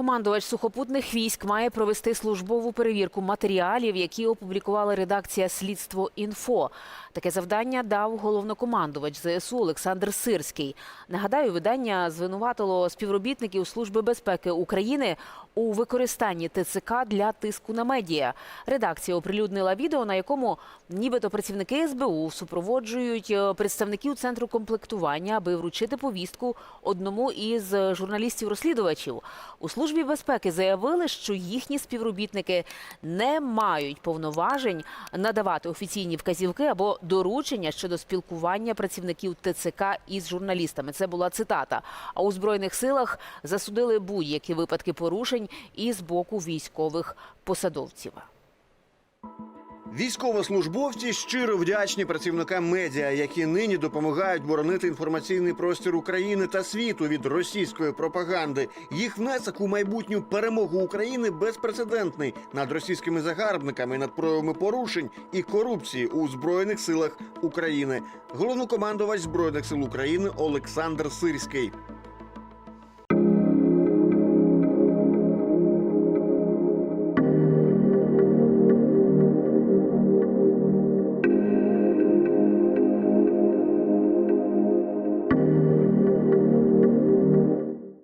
Командувач сухопутних військ має провести службову перевірку матеріалів, які опублікувала редакція Слідство інфо. Таке завдання дав головнокомандувач ЗСУ Олександр Сирський. Нагадаю, видання звинуватило співробітників Служби безпеки України у використанні ТЦК для тиску на медіа. Редакція оприлюднила відео, на якому нібито працівники СБУ супроводжують е, представників центру комплектування, аби вручити повістку одному із журналістів-розслідувачів. У службі безпеки заявили, що їхні співробітники не мають повноважень надавати офіційні вказівки або доручення щодо спілкування працівників ТЦК із журналістами. Це була цитата. А у збройних силах засудили будь-які випадки порушень і з боку військових посадовців. Військовослужбовці щиро вдячні працівникам медіа, які нині допомагають боронити інформаційний простір України та світу від російської пропаганди. Їх внесок у майбутню перемогу України безпрецедентний над російськими загарбниками, над проявами порушень і корупції у збройних силах України. Головнокомандувач збройних сил України Олександр Сирський.